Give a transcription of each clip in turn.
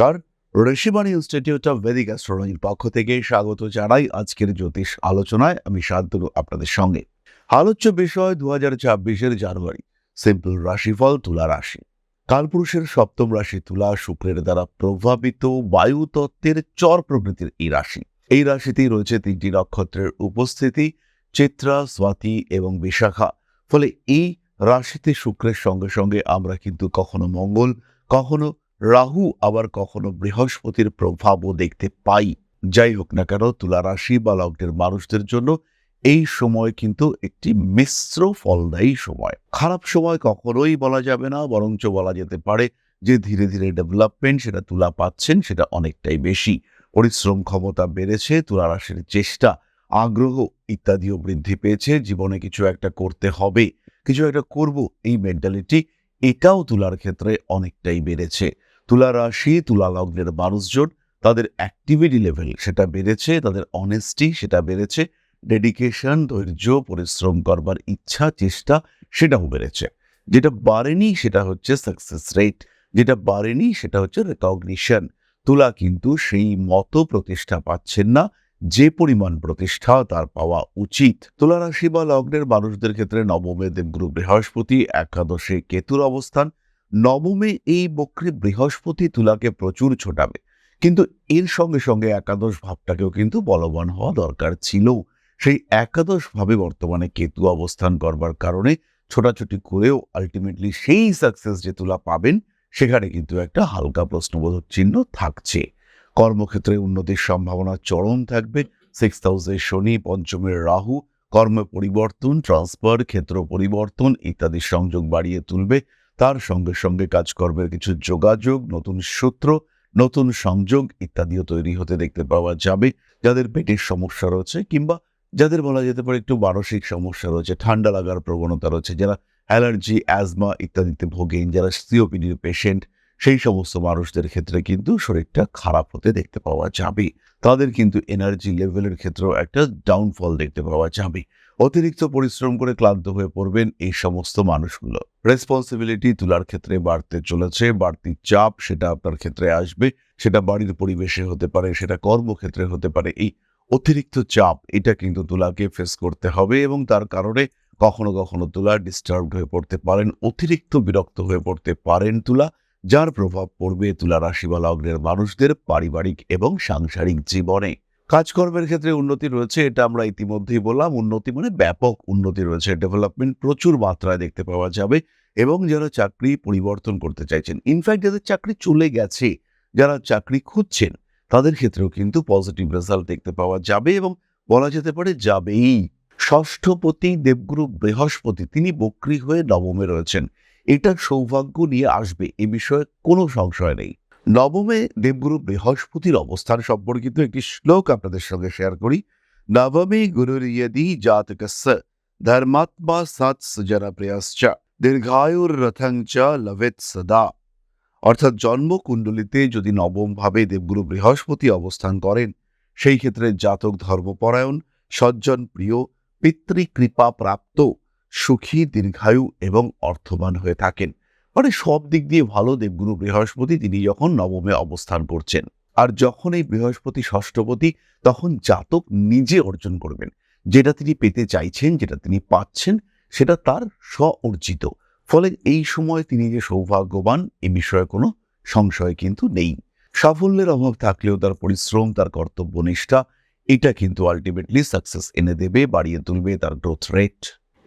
নমস্কার। Rishibani institute of Vedic অ্যাস্ট্রোলজির পক্ষ থেকে স্বাগত জানাই আজকের জ্যোতিষ আলোচনায়। আমি শান্তনু, আপনাদের সঙ্গে। আলোচ্য বিষয় দু হাজার ছাব্বিশের জানুয়ারি, সিম্পল রাশিফল, তুলা রাশি। কালপুরুষের সপ্তম রাশি তুলা, শুক্রের দ্বারা প্রভাবিত বায়ু তত্ত্বের চর প্রকৃতির এই রাশি। এই রাশিতেই রয়েছে তিনটি নক্ষত্রের উপস্থিতি, চিত্রা, স্বাতি এবং বিশাখা। ফলে এই রাশিতে শুক্রের সঙ্গে সঙ্গে আমরা কিন্তু কখনো মঙ্গল, কখনো রাহু আবার কখনো বৃহস্পতির প্রভাবও দেখতে পাই। যাই হোক না কেন, তুলা রাশি বা লগ্নের মানুষদের জন্য এই সময় কিন্তু একটি মিশ্র ফলদায়ী সময়। খারাপ সময় কখনোই বলা যাবে না, বরঞ্চ বলা যেতে পারে যে ধীরে ধীরে ডেভেলপমেন্ট সেটা তুলা পাচ্ছেন, সেটা অনেকটাই বেশি। পরিশ্রম ক্ষমতা বেড়েছে, তুলা রাশির চেষ্টা, আগ্রহ ইত্যাদিও বৃদ্ধি পেয়েছে, জীবনে কিছু একটা করতে হবে, কিছু একটা করব, এই মেন্টালিটি এটাও তুলার ক্ষেত্রে অনেকটাই বেড়েছে। তুলা রাশি, তুলা লগ্নের মানুষজন, তাদের অ্যাক্টিভিটি লেভেল সেটা বেড়েছে, তাদের অনেস্টি সেটা বেড়েছে ডেডিকেশন ধৈর্য, পরিশ্রম করবার ইচ্ছা, চেষ্টা সেটাও বেড়েছে। যেটা বাড়েনি সেটা হচ্ছে সাকসেস রেট যেটা বাড়েনি সেটা হচ্ছে রেকগনিশন তুলা কিন্তু সেই মতো প্রতিষ্ঠা পাচ্ছেন না, যে পরিমাণ প্রতিষ্ঠা তার পাওয়া উচিত। তুলা রাশি বা লগ্নের মানুষদের ক্ষেত্রে নবমে দেবগুরু বৃহস্পতি, একাদশে কেতুর অবস্থান নবমে এই বক্রে বৃহস্পতি তুলাকে প্রচুর ছোটাবে। কিন্তু এর সঙ্গে সঙ্গে একাদশ ভাবটাকেও কিন্তু বলবান হওয়া দরকার ছিল সেই একাদশ ভাবে বর্তমানে কেতু অবস্থান করবার কারণে ছোটাছুটি করেও আলটিমেটলি সেই সাকসেস যে তুলা পাবেন, সেখানে কিন্তু একটা হালকা প্রশ্নবোধক চিহ্ন থাকছে। কর্মক্ষেত্রে উন্নতির সম্ভাবনা চরম থাকবে। সিক্স হাউসে শনি পঞ্চমের রাহু, কর্ম পরিবর্তন ট্রান্সফার ক্ষেত্র পরিবর্তন ইত্যাদি সংযোগ বাড়িয়ে তুলবে। তার সঙ্গে সঙ্গে কাজকর্মের কিছু যোগাযোগ, নতুন সূত্র, নতুন সংযোগ ইত্যাদিও তৈরি হতে দেখতে পাওয়া যাবে। যাদের পেটের সমস্যা রয়েছে কিংবা যাদের বলা যেতে পারে একটু মানসিক সমস্যা রয়েছে, ঠান্ডা লাগার প্রবণতা রয়েছে, যারা অ্যালার্জি, অ্যাজমা ইত্যাদিতে ভোগেন, যারা সিওপিডির পেশেন্ট, সেই সমস্ত মানুষদের ক্ষেত্রে কিন্তু শরীরটা খারাপ হতে দেখতে পাওয়া যাবে। তাদের কিন্তু এনার্জি লেভেলের ক্ষেত্রেও একটা ডাউনফল দেখতে পাওয়া যাবে। অতিরিক্ত পরিশ্রম করে ক্লান্ত হয়ে পড়বেন এই সমস্ত মানুষগুলো। রেসপন্সিবিলিটি তুলার ক্ষেত্রে বাড়তে চলেছে, বাড়তি চাপ সেটা আপনার ক্ষেত্রে আসবে, সেটা বাড়ির পরিবেশে হতে পারে, সেটা কর্মক্ষেত্রে হতে পারে, এই অতিরিক্ত চাপ এটা কিন্তু তুলাকে ফেস করতে হবে এবং তার কারণে কখনো কখনো তুলা ডিস্টার্বড হয়ে পড়তে পারেন, অতিরিক্ত বিরক্ত হয়ে পড়তে পারেন তুলা, যার প্রভাব পড়বে তুলা রাশি বা লগ্নের মানুষদের পারিবারিক এবং সাংসারিক জীবনে। কাজকর্মের ক্ষেত্রে উন্নতি রয়েছে, এটা আমরা ইতিমধ্যেই বললাম। উন্নতি মানে ব্যাপক উন্নতি রয়েছে ডেভেলপমেন্ট প্রচুর মাত্রায় দেখতে পাওয়া যাবে এবং যারা চাকরি পরিবর্তন করতে চাইছেন ইনফ্যাক্ট যাদের চাকরি চলে গেছে, যারা চাকরি খুঁজছেন, তাদের ক্ষেত্রেও কিন্তু পজিটিভ রেজাল্ট দেখতে পাওয়া যাবে এবং বলা যেতে পারে যাবেই। ষষ্ঠপতি দেবগুরু বৃহস্পতি, তিনি বক্রী হয়ে নবমে রয়েছেন। এটা সৌভাগ্য নিয়ে আসবে, এ বিষয়ে কোনো সংশয় নেই। নবমে দেবগুরু বৃহস্পতির অবস্থান সম্পর্কিত একটি শ্লোক আপনাদের সঙ্গে শেয়ার করি। নবমে গুরুরিয়দি জাতকস্য ধর্মাত্মা সৎ সুজনা প্রেয়শ্চ দীর্ঘায়ুর রথং চ লভেত সদা। অর্থাৎ জন্মকুণ্ডলিতে যদি নবম ভাবে দেবগুরু বৃহস্পতি অবস্থান করেন, সেই ক্ষেত্রে জাতক ধর্মপরায়ণ, সজ্জন প্রিয়, পিতৃকৃপা প্রাপ্ত, সুখী, দীর্ঘায়ু এবং অর্থবান হয়ে থাকেন। মানে সব দিক দিয়ে ভালো দেবগুরু বৃহস্পতি তিনি যখন নবমে অবস্থান করছেন। আর যখন এই বৃহস্পতি ষষ্ঠপতি, তখন জাতক নিজে অর্জন করবেন। যেটা তিনি পেতে চাইছেন, যেটা তিনি পাচ্ছেন, সেটা তার স্ব অর্জিত ফলে এই সময় তিনি যে সৌভাগ্যবান, এ বিষয়ে কোনো সংশয় কিন্তু নেই। সাফল্যের অভাব থাকলেও তার পরিশ্রম, তার কর্তব্যনিষ্ঠা, এটা কিন্তু আলটিমেটলি সাকসেস এনে দেবে, বাড়িয়ে তুলবে তার গ্রোথ রেট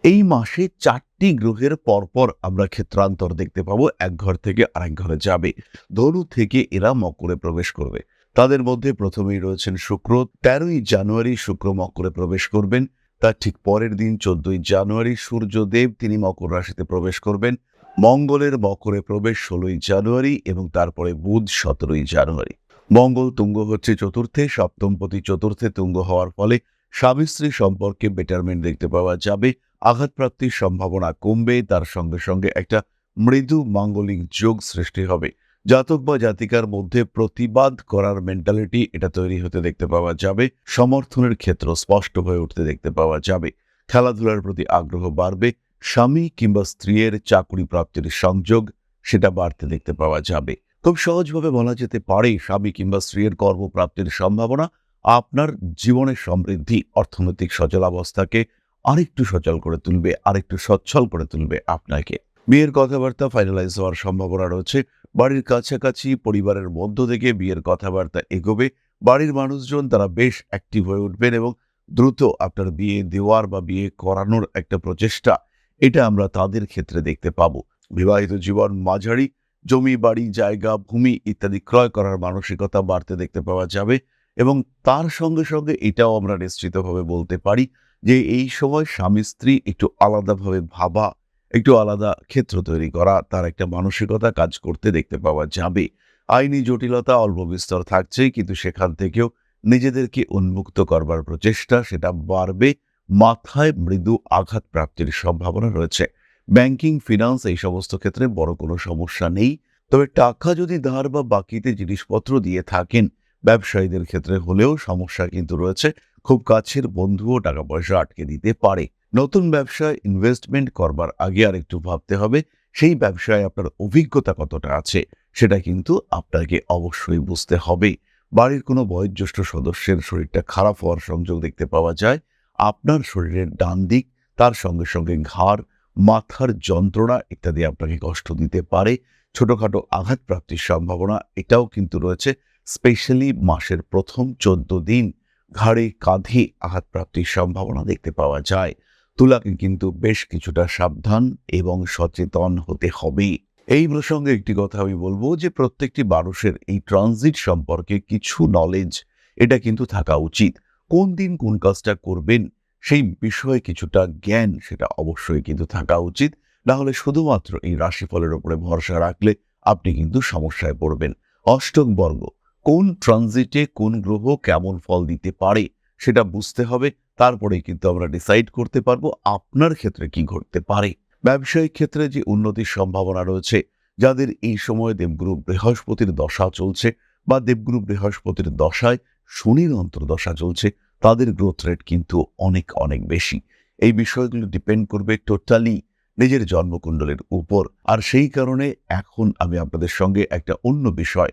এই মাসে চারটি গ্রহের পরপর আমরা ক্ষেত্রান্তর দেখতে পাবো। এক ঘর থেকে আরেক ঘরে যাবে। ধনু থেকে এরা মকরে প্রবেশ করবে। তাদের মধ্যে প্রথমেই রয়েছেন শুক্র। তেরোই জানুয়ারি শুক্র মকরে প্রবেশ করবেন। তার ঠিক পরের দিন চোদ্দই জানুয়ারি সূর্যদেব তিনি মকর রাশিতে প্রবেশ করবেন। মঙ্গলের মকরে প্রবেশ ষোলোই জানুয়ারি এবং তারপরে বুধ সতেরোই জানুয়ারি। মঙ্গল তুঙ্গ হচ্ছে চতুর্থে, সপ্তমপতি চতুর্থে তুঙ্গ হওয়ার ফলে স্বামী স্ত্রী সম্পর্কে বেটারমেন্ট দেখতে পাওয়া যাবে। আঘাতপ্রাপ্তির সম্ভাবনা কমবে, তার সঙ্গে সঙ্গে একটা মৃদু মাঙ্গলিক যোগ সৃষ্টি হবে। জাতক বা জাতিকার মধ্যে প্রতিবাদ করার মেন্টালিটি এটা তৈরি হতে দেখতে পাওয়া যাবে, সমর্থনের ক্ষেত্র স্পষ্ট হয়ে উঠতে দেখতে পাওয়া যাবে। খেলাধুলার প্রতি আগ্রহ বাড়বে, স্বামী কিংবা স্ত্রীর চাকুরি প্রাপ্তির সংযোগ সেটা বাড়তে দেখতে পাওয়া যাবে। খুব সহজভাবে বলা যেতে পারে, স্বামী কিংবা স্ত্রীর কর্মপ্রাপ্তির সম্ভাবনা আপনার জীবনের সমৃদ্ধি, অর্থনৈতিক সচলাবস্থাকে আরেকটু সচল করে তুলবে, আরেকটু সচ্ছল করে তুলবে আপনাকে। বিয়ের কথাবার্তা ফাইনালাইজ হওয়ার সম্ভাবনা রয়েছে। বাড়ির কাছাকাছি পরিবারের মধ্য থেকে বিয়ের কথাবার্তা এগোবে। বাড়ির মানুষজন তারা বেশ অ্যাক্টিভ হয়ে উঠবেন এবং দ্রুত আপনার বিয়ে দেওয়ার বা বিয়ে করানোর একটা প্রচেষ্টা, এটা আমরা তাদের ক্ষেত্রে দেখতে পাবো। বিবাহিত জীবন মাঝারি, জমি, বাড়ি, জায়গা, ভূমি ইত্যাদি ক্রয় করার মানসিকতা বাড়তে দেখতে পাওয়া যাবে এবং তার সঙ্গে সঙ্গে এটাও আমরা নিশ্চিতভাবে বলতে পারি যে এই সময় স্বামী স্ত্রী একটু আলাদাভাবে ভাবা, একটু আলাদা ক্ষেত্র তৈরি করা, তার একটা মানসিকতা কাজ করতে দেখতে পাওয়া যাবে। আইনি জটিলতা অল্প বিস্তর থাকছে কিন্তু সেখান থেকেও নিজেদেরকে উন্মুক্ত করবার প্রচেষ্টা, সেটা বাড়বে। মাথায় মৃদু আঘাত প্রাপ্তির সম্ভাবনা রয়েছে। ব্যাংকিং, ফিনান্স এই সমস্ত ক্ষেত্রে বড় কোনো সমস্যা নেই। তবে টাকা যদি ধার বা বাকিতে জিনিসপত্র দিয়ে থাকেন ব্যবসায়ীদের ক্ষেত্রে হলেও সমস্যা কিন্তু রয়েছে। খুব কাছের বন্ধুও টাকা পয়সা আটকে দিতে পারে। নতুন ব্যবসায় ইনভেস্টমেন্ট করবার আগে আর একটু ভাবতে হবে, সেই ব্যবসায় আপনার অভিজ্ঞতা কতটা আছে, সেটা কিন্তু আপনাকে অবশ্যই বুঝতে হবে। বাড়ির কোনো বয়োজ্যেষ্ঠ সদস্যের শরীরটা খারাপ হওয়ার সংযোগ দেখতে পাওয়া যায়। আপনার শরীরের ডান দিক, তার সঙ্গে সঙ্গে ঘাড়, মাথার যন্ত্রণা ইত্যাদি আপনাকে কষ্ট দিতে পারে। ছোটোখাটো আঘাতপ্রাপ্তির সম্ভাবনা এটাও কিন্তু রয়েছে। স্পেশালি মাসের প্রথম চোদ্দ দিন ঘাড়ে কাঁধে আঘাত প্রাপ্তির সম্ভাবনা দেখতে পাওয়া যায়। তুলাকে কিন্তু বেশ কিছুটা সাবধান এবং সচেতন হতে হবে এই প্রসঙ্গে একটি কথা আমি বলব যে প্রত্যেকটি মানুষের এই ট্রানজিট সম্পর্কে কিছু নলেজ এটা কিন্তু থাকা উচিত। কোন দিন কোন কাজটা করবেন সেই বিষয়ে কিছুটা জ্ঞান সেটা অবশ্যই কিন্তু থাকা উচিত। না হলে শুধুমাত্র এই রাশিফলের উপরে ভরসা রাখলে আপনি কিন্তু সমস্যায় পড়বেন। অষ্টক বর্গ কোন ট্রানজিটে কোন গ্রহ কেমন ফল দিতে পারে সেটা বুঝতে হবে। তারপরেই কিন্তু আমরা ডিসাইড করতে পারব আপনার ক্ষেত্রে কি ঘটতে পারে। ব্যবসায়িক ক্ষেত্রে যে উন্নতির সম্ভাবনা রয়েছে, যাদের এই সময় দেবগুরু বৃহস্পতির দশা চলছে বা দেবগুরু বৃহস্পতির দশায় শনির অন্তর্দশা চলছে, তাদের গ্রোথ রেট কিন্তু অনেক অনেক বেশি। এই বিষয়গুলো ডিপেন্ড করবে টোটালি নিজের জন্মকুণ্ডলের উপর। আর সেই কারণে এখন আমি আপনাদের সঙ্গে একটা অন্য বিষয়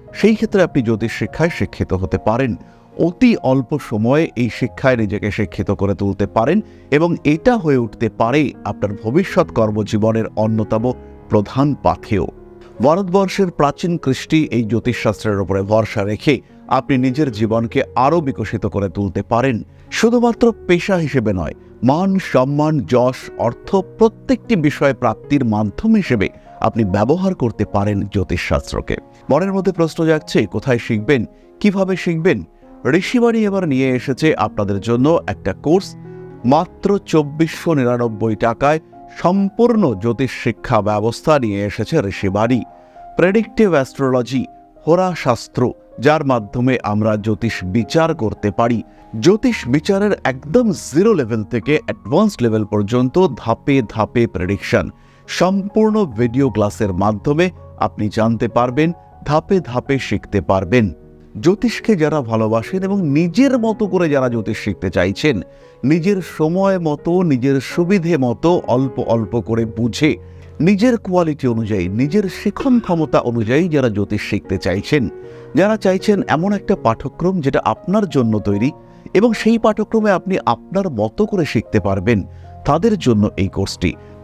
সেই ক্ষেত্রে আপনি জ্যোতিষ শিক্ষায় শিক্ষিত হতে পারেন। অতি অল্প সময়ে এই শিক্ষায় নিজেকে শিক্ষিত করে তুলতে পারেন এবং এটা হয়ে উঠতে পারে আপনার ভবিষ্যৎ কর্মজীবনের অন্যতম প্রধান পাথেয়। ভারতবর্ষের প্রাচীন কৃষ্টি এই জ্যোতিষশাস্ত্রের উপরে ভরসা রেখে আপনি নিজের জীবনকে আরও বিকশিত করে তুলতে পারেন। শুধুমাত্র পেশা হিসেবে নয়, মান, সম্মান, যশ, অর্থ প্রত্যেকটি বিষয় প্রাপ্তির মাধ্যম হিসেবে আপনি ব্যবহার করতে পারেন জ্যোতিষশাস্ত্রকে। মনের মধ্যে প্রশ্ন যাচ্ছে কোথায় শিখবেন, কীভাবে শিখবেন? ঋষিবাণী এবার নিয়ে এসেছে আপনাদের জন্য একটা কোর্স, মাত্র চব্বিশশো নিরানব্বই টাকায় সম্পূর্ণ জ্যোতিষ শিক্ষা ব্যবস্থা নিয়ে এসেছে ঋষিবাণী। প্রেডিক্টিভ অ্যাস্ট্রোলজি হোরাশাস্ত্র যার মাধ্যমে আমরা জ্যোতিষ বিচার করতে পারি। জ্যোতিষ বিচারের একদম জিরো লেভেল থেকে অ্যাডভান্স লেভেল পর্যন্ত ধাপে ধাপে প্রেডিকশন সম্পূর্ণ ভিডিও ক্লাসের মাধ্যমে আপনি জানতে পারবেন ধাপে ধাপে শিখতে পারবেন। জ্যোতিষকে যারা ভালোবাসেন এবং নিজের মতো করে যারা জ্যোতিষ শিখতে চাইছেন, নিজের সময় মতো, নিজের সুবিধে মতো অল্প অল্প করে বুঝে, নিজের কোয়ালিটি অনুযায়ী, নিজের শিখন ক্ষমতা অনুযায়ী যারা জ্যোতিষ শিখতে চাইছেন, যারা চাইছেন এমন একটা পাঠ্যক্রম যেটা আপনার জন্য তৈরি এবং সেই পাঠ্যক্রমে আপনি আপনার মতো করে শিখতে পারবেন, তাদের জন্য এই কোর্সটি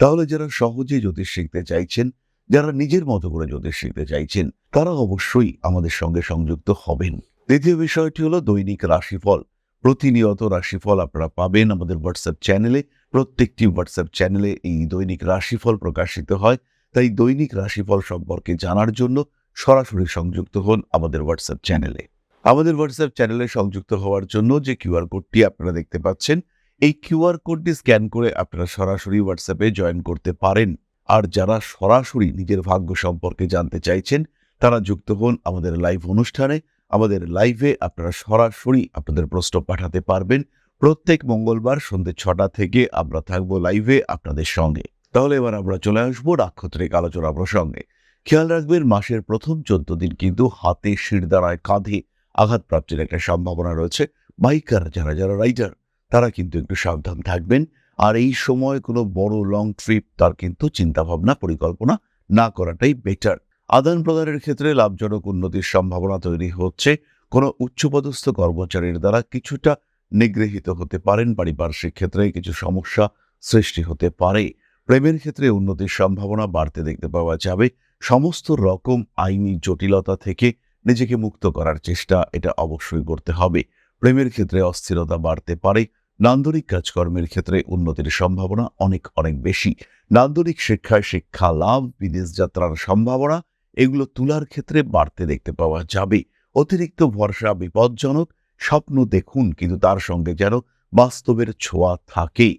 তাহলে যারা সহজে জ্যোতিষ শিখতে চাইছেন, যারা নিজের মতো করে জ্যোতিষ শিখতে চাইছেন, তারা অবশ্যই আমাদের সঙ্গে সংযুক্ত হবেন। দ্বিতীয় বিষয়টি হলো দৈনিক রাশিফল। প্রতিনিয়ত রাশিফল আপনারা পাবেন আমাদের হোয়াটসঅ্যাপ চ্যানেলে। প্রত্যেকটি হোয়াটসঅ্যাপ চ্যানেলে এই দৈনিক রাশিফল প্রকাশিত হয়। তাই দৈনিক রাশিফল সম্পর্কে জানার জন্য সরাসরি সংযুক্ত হন আমাদের হোয়াটসঅ্যাপ চ্যানেলে। আমাদের হোয়াটসঅ্যাপ চ্যানেলে সংযুক্ত হওয়ার জন্য যে কিউআর কোডটি আপনারা দেখতে পাচ্ছেন এই কিউআর কোডটি স্ক্যান করে আপনারা সরাসরি হোয়াটসঅ্যাপে জয়েন করতে পারেন। আর যারা সরাসরি নিজের ভাগ্য সম্পর্কে জানতে চাইছেন, তারা যুক্ত হন আমাদের লাইভ অনুষ্ঠানে। আমাদের লাইভে আপনারা সরাসরি আপনাদের প্রশ্ন পাঠাতে পারবেন। প্রত্যেক মঙ্গলবার সন্ধ্যে ছটা থেকে আমরা থাকব লাইভে আপনাদের সঙ্গে। তাহলে এবার আমরা চলে আসব নাক্ষত্রিক আলোচনা প্রসঙ্গে। খেয়াল রাখবেন, মাসের প্রথম চোদ্দ দিন কিন্তু হাতে শিরদাঁড়ায় কাঁধে আঘাতপ্রাপ্তির একটা সম্ভাবনা রয়েছে। বাইকার যারা যারা রাইডার তারা কিন্তু একটু সাবধান থাকবেন। আর এই সময় কোনো বড় লং ট্রিপ তার কিন্তু চিন্তাভাবনা, পরিকল্পনা না করাটাই বেটার আদান প্রদানের ক্ষেত্রে লাভজনক উন্নতির সম্ভাবনা তৈরি হচ্ছে। কোনো উচ্চপদস্থ কর্মচারীর দ্বারা কিছুটা নিগৃহীত হতে পারেন। পারিপার্শ্বিক ক্ষেত্রে কিছু সমস্যা সৃষ্টি হতে পারে। প্রেমের ক্ষেত্রে উন্নতির সম্ভাবনা বাড়তে দেখতে পাওয়া যাবে। সমস্ত রকম আইনি জটিলতা থেকে নিজেকে মুক্ত করার চেষ্টা এটা অবশ্যই করতে হবে। প্রেমের ক্ষেত্রে অস্থিরতা বাড়তে পারে, নান্দনিক কাজকর্মের ক্ষেত্রে উন্নতির সম্ভাবনা অনেক অনেক বেশি। নান্দনিক শিক্ষায় শিক্ষা লাভ, বিদেশ যাত্রার সম্ভাবনা, এগুলো তুলার ক্ষেত্রে বাড়তে দেখতে পাওয়া যাবে। অতিরিক্ত ভরসা বিপজ্জনক, স্বপ্ন দেখুন, কিন্তু তার সঙ্গে যেন বাস্তবের ছোঁয়া থাকে।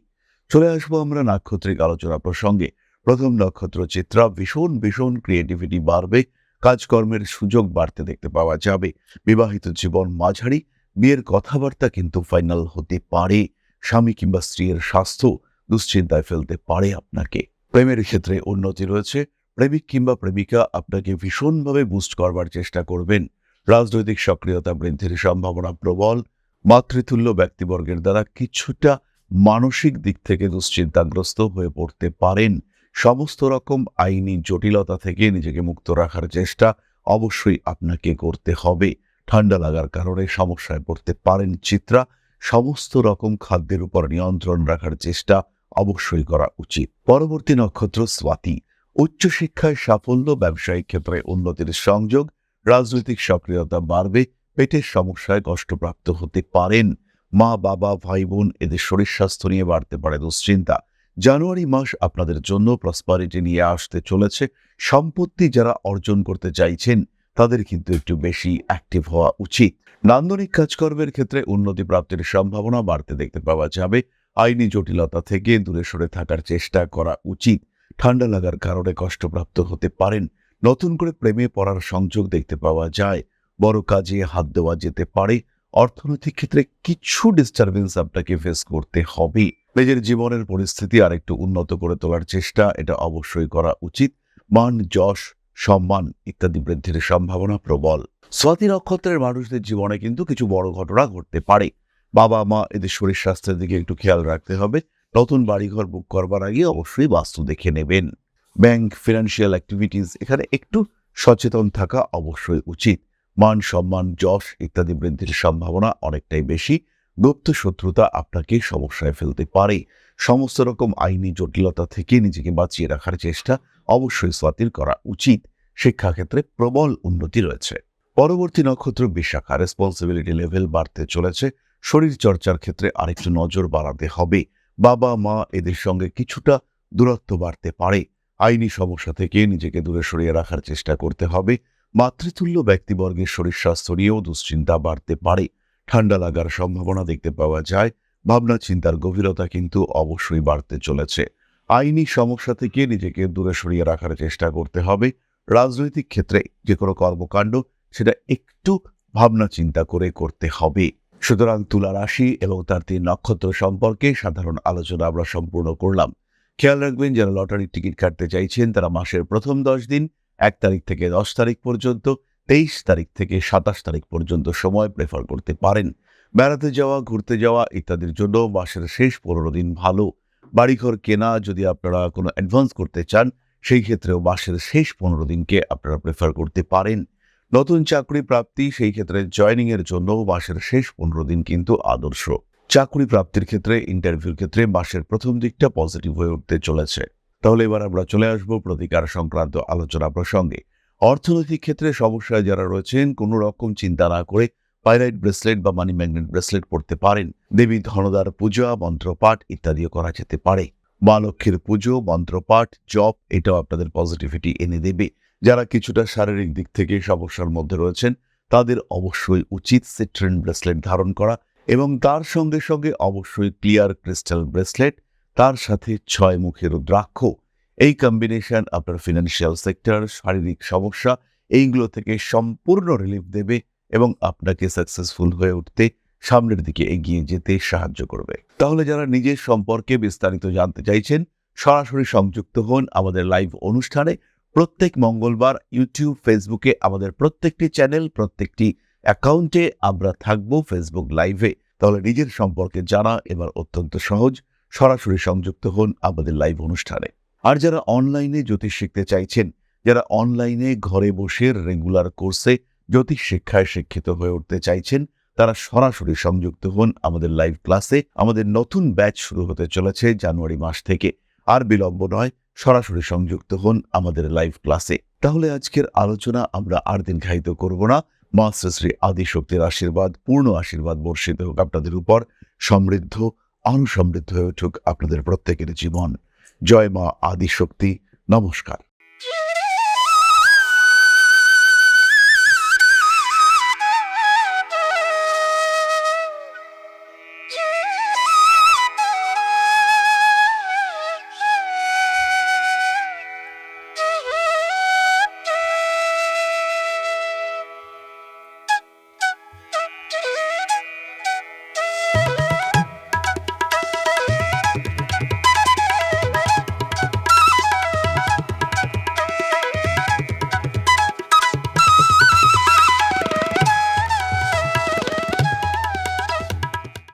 চলে আসব আমরা নাক্ষত্রিক আলোচনা প্রসঙ্গে। প্রথম নক্ষত্র চিত্রা ভীষণ ভীষণ ক্রিয়েটিভিটি বাড়বে, কাজকর্মের সুযোগ বাড়তে দেখতে পাওয়া যাবে। বিবাহিত জীবন মাঝারি বিয়ের কথাবার্তা কিন্তু ফাইনাল হতে পারে, স্বামী কিংবা স্ত্রীর স্বাস্থ্য দুশ্চিন্তায় ফেলতে পারে আপনাকে। প্রেমের ক্ষেত্রে উন্নতি রয়েছে, প্রেমিক কিংবা প্রেমিকা আপনাকে ভীষণভাবে বুস্ট করবার চেষ্টা করবেন। রাজনৈতিক সক্রিয়তা বৃদ্ধির সম্ভাবনা প্রবল, মাতৃতুল্য ব্যক্তিবর্গের দ্বারা কিছুটা মানসিক দিক থেকে দুশ্চিন্তাগ্রস্ত হয়ে পড়তে পারেন। সমস্ত রকম আইনি জটিলতা থেকে নিজেকে মুক্ত রাখার চেষ্টা অবশ্যই আপনাকে করতে হবে। ঠান্ডা লাগার কারণে সমস্যায় পড়তে পারেন চিত্রা। সমস্ত রকম খাদ্যের উপর নিয়ন্ত্রণ রাখার চেষ্টা অবশ্যই করা উচিত। পরবর্তী নক্ষত্র স্বাতি। উচ্চশিক্ষায় সাফল্য, ব্যবসায়িক ক্ষেত্রে উন্নতির সংযোগ, রাজনৈতিক সক্রিয়তা বাড়বে, পেটের সমস্যায় কষ্টপ্রাপ্ত হতে পারেন। মা, বাবা ভাই বোন এদের শরীর স্বাস্থ্য নিয়ে বাড়তে পারে দুশ্চিন্তা। জানুয়ারি মাস আপনাদের জন্য প্রসপারিটি নিয়ে আসতে চলেছে। সম্পত্তি যারা অর্জন করতে চাইছেন তাদের কিন্তু একটু বেশি অ্যাক্টিভ হওয়া উচিত। নান্দনিক কাজকর্মের ক্ষেত্রে উন্নতি প্রাপ্তির সম্ভাবনা বাড়তে দেখতে পাওয়া যাবে। আইনি জটিলতা থেকে দূরে সরে থাকার চেষ্টা করা উচিত। ঠান্ডা লাগার কারণে কষ্টপ্রাপ্ত হতে পারেন। নতুন করে প্রেমে পড়ার সংযোগ দেখতে পাওয়া যায়। বড় কাজে হাত দেওয়া যেতে পারে। অর্থনৈতিক ক্ষেত্রে কিছু ডিস্টারবেন্স আপনাকে ফেস করতে হবে। নিজের জীবনের পরিস্থিতি আর একটু উন্নত করে তোলার চেষ্টা, এটা অবশ্যই করা উচিত। মান, যশ সম্মান ইত্যাদি বৃদ্ধির সম্ভাবনা প্রবল। স্বাতি নক্ষত্রের মানুষদের জীবনে কিন্তু কিছু বড় ঘটনা ঘটতে পারে। বাবা, মা, এদের শরীর স্বাস্থ্যের দিকে একটু খেয়াল রাখতে হবে। নতুন বাড়িঘর বুক করবার আগে অবশ্যই বাস্তু দেখে নেবেন। ব্যাংক, ফিনান্সিয়াল অ্যাক্টিভিটিস, এখানে একটু সচেতন থাকা অবশ্যই উচিত। মান সম্মান, যশ ইত্যাদি বৃদ্ধির সম্ভাবনা অনেকটাই বেশি। গুপ্ত শত্রুতা আপনাকে সমস্যায় ফেলতে পারে। সমস্ত রকম আইনি জটিলতা থেকে নিজেকে বাঁচিয়ে রাখার চেষ্টা অবশ্যই স্বাতির করা উচিত। শিক্ষাক্ষেত্রে প্রবল উন্নতি রয়েছে। পরবর্তী নক্ষত্র বিশাখা। রেসপন্সিবিলিটি লেভেল বাড়তে চলেছে। শরীর চর্চার ক্ষেত্রে আরেকটু নজর বাড়াতে হবে। বাবা, মা এদের সঙ্গে কিছুটা দূরত্ব বাড়তে পারে। আইনি সমস্যা থেকে নিজেকে দূরে সরিয়ে রাখার চেষ্টা করতে হবে। মাতৃতুল্য ব্যক্তিবর্গের শরীর স্বাস্থ্য নিয়েও দুশ্চিন্তা বাড়তে পারে। ঠান্ডা লাগার সম্ভাবনা দেখতে পাওয়া যায়। ভাবনা চিন্তার গভীরতা কিন্তু অবশ্যই বাড়তে চলেছে। আইনি সমস্যা থেকে নিজেকে দূরে সরিয়ে রাখার চেষ্টা করতে হবে। রাজনৈতিক ক্ষেত্রে যে কোনো কর্মকাণ্ড সেটা একটু ভাবনা চিন্তা করে করতে হবে। সুতরাং তুলা রাশি এবং তার তিন নক্ষত্র সম্পর্কে সাধারণ আলোচনা আমরা সম্পূর্ণ করলাম। খেয়াল রাখবেন, যারা লটারির টিকিট কাটতে চাইছেন, তারা মাসের প্রথম দশ দিন, এক তারিখ থেকে দশ তারিখ পর্যন্ত, তেইশ তারিখ থেকে সাতাশ তারিখ পর্যন্ত সময় প্রেফার করতে পারেন। বেড়াতে যাওয়া, ঘুরতে যাওয়া ইত্যাদির জন্য মাসের শেষ পনেরো দিন ভালো। বাড়িঘর কেনা যদি আপনারা কোনো অ্যাডভান্স করতে চান, সেই ক্ষেত্রেও মাসের শেষ পনেরো দিনকে আপনারা প্রেফার করতে পারেন। নতুন চাকরি প্রাপ্তি, সেই ক্ষেত্রে জয়নিং এর জন্য মাসের শেষ পনেরো দিন কিন্তু আদর্শ। চাকরি প্রাপ্তির ক্ষেত্রে ইন্টারভিউর ক্ষেত্রে মাসের প্রথম দিকটা পজিটিভ হয়ে উঠতে চলেছে। তাহলে এবার আমরা চলে আসব প্রতিকার সংক্রান্ত আলোচনা প্রসঙ্গে। অর্থনৈতিক ক্ষেত্রে সমস্যায় যারা রয়েছেন, কোনো রকম চিন্তা না করে পাইরাইট ব্রেসলেট বা মানি ম্যাগনেট ব্রেসলেট পড়তে পারেন। দেবী ধনদার পূজা, মন্ত্রপাঠ ইত্যাদিও করা যেতে পারে। মা লক্ষ্মীর পুজো, মন্ত্রপাঠ, জপ, এটাও আপনাদের পজিটিভিটি এনে দেবে। যারা কিছুটা শারীরিক দিক থেকে সমস্যার মধ্যে রয়েছেন, তাদের অবশ্যই উচিত সিট্রেন ব্রেসলেট ধারণ করা এবং তার সঙ্গে সঙ্গে অবশ্যই ক্লিয়ার ক্রিস্টাল ব্রেসলেট, তার সাথে ছয় মুখের দ্রাক্ষ এই কম্বিনেশন আপনার ফিনান্সিয়াল সেক্টর শারীরিক সমস্যা, এইগুলো থেকে সম্পূর্ণ রিলিফ দেবে। এবং আপনাকে সাকসেসফুল হয়ে উঠতে সামনের দিকে এগিয়ে যেতে সাহায্য করবে। তাহলে যারা নিজের সম্পর্কে বিস্তারিত জানতে চাইছেন, সরাসরি সংযুক্ত হন আমাদের লাইভ অনুষ্ঠানে। প্রত্যেক মঙ্গলবার ইউটিউব ফেসবুকে আমাদের প্রত্যেকটি চ্যানেল প্রত্যেকটি অ্যাকাউন্টে আমরা থাকব ফেসবুক লাইভে তাহলে নিজের সম্পর্কে জানা এবার অত্যন্ত সহজ। সরাসরি সংযুক্ত হন আমাদের লাইভ অনুষ্ঠানে। আর যারা অনলাইনে জ্যোতিষ শিখতে চাইছেন, যারা অনলাইনে ঘরে বসে রেগুলার কোর্সে জ্যোতিষ শিক্ষায় শিক্ষিত হয়ে উঠতে চাইছেন, তারা সরাসরি সংযুক্ত হন আমাদের লাইভ ক্লাসে আমাদের নতুন ব্যাচ শুরু হতে চলেছে জানুয়ারি মাস থেকে। আর বিলম্ব নয়, সরাসরি সংযুক্ত হন আমাদের লাইভ ক্লাসে তাহলে আজকের আলোচনা আমরা আর দিন ঘাইত করব না। মা শ্রী আদিশক্তির আশীর্বাদ, পূর্ণ আশীর্বাদ বর্ষিত হোক আপনাদের উপর। সমৃদ্ধ আরও সমৃদ্ধ হয়ে উঠুক আপনাদের প্রত্যেকের জীবন। জয় মা আদিশক্তি। নমস্কার।